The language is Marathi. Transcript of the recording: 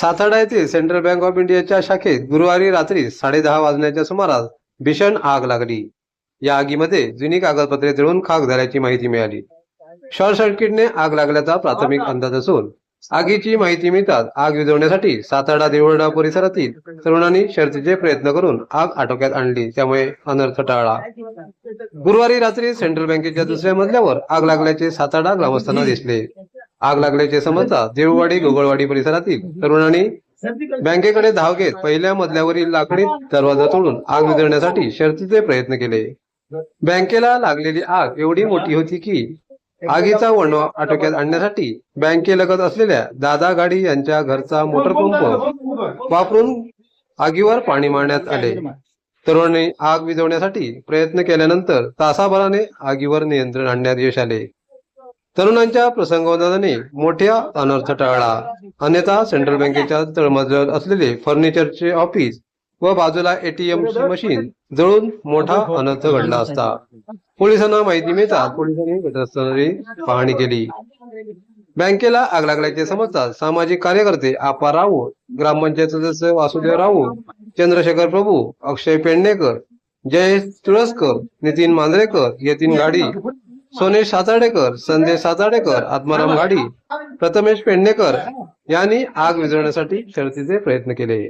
सातारा येथील सेंट्रल बँक ऑफ इंडियाच्या शाखेत गुरुवारी रात्री साडेदहा वाजण्याच्या सुमारास भीषण आग लागली. या आगीमध्ये जुनी कागदपत्रे जळून खाक झाल्याची माहिती मिळाली. शॉर्ट सर्किटने आग लागल्याचा प्राथमिक अंदाज असून आगीची माहिती मिळताच आग विझवण्यासाठी सातारा देवळडा परिसरातील तरुणांनी शर्तीचे प्रयत्न करून आग आटोक्यात आणली त्यामुळे अनर्थ टाळला. गुरुवारी रात्री सेंट्रल बँकेच्या दुसऱ्या मजल्यावर आग लागल्याचे सातारा ग्रामस्थांना दिसले. आग लागल्याचे समजता देऊळवाडी गोगळवाडी परिसरातील तरुणांनी बँकेकडे धाव घेत पहिल्या मजल्यावरील लाकडी दरवाजा तोडून आग विझवण्यासाठी शर्थीचे प्रयत्न केले. बँकेला लागलेली आग एवढी मोठी होती की आगीचा वणवा आटोक्यात आणण्यासाठी बँकेलगत असलेल्या दादा गाडी यांच्या घरचा मोटर पंप वापरून आगीवर पाणी मारण्यात आले. तरुणांनी आग विझवण्यासाठी प्रयत्न केल्यानंतर तासाभराने आगीवर नियंत्रण आणण्यात यश आले. तरुणांच्या प्रसंगवादाने मोठ्या अनर्थ टाळला. अन्यथा सेंट्रल बँकेच्या तळमजल्यावर असलेले फर्निचरचे ऑफिस व बाजूला एटीएम मशीन जळून मोठा अनर्थ घडला असता. पोलिसांना माहिती मिळताच पोलिसांनी घटनास्थळी पाहणी केली. बँकेला आग लागल्याचे समजताच सामाजिक कार्यकर्ते आपा राऊत ग्रामपंचायत सदस्य वासुदेव राऊत चंद्रशेखर प्रभू अक्षय पेडणेकर जयेश तुळसकर नितीन मांजरेकर यतीन गाडी सोनेश साताडेकर संदेश साताडेकर आत्माराम गाडी प्रथमेश पेडणेकर यांनी आग विझवण्यासाठी शर्तीचे प्रयत्न केले.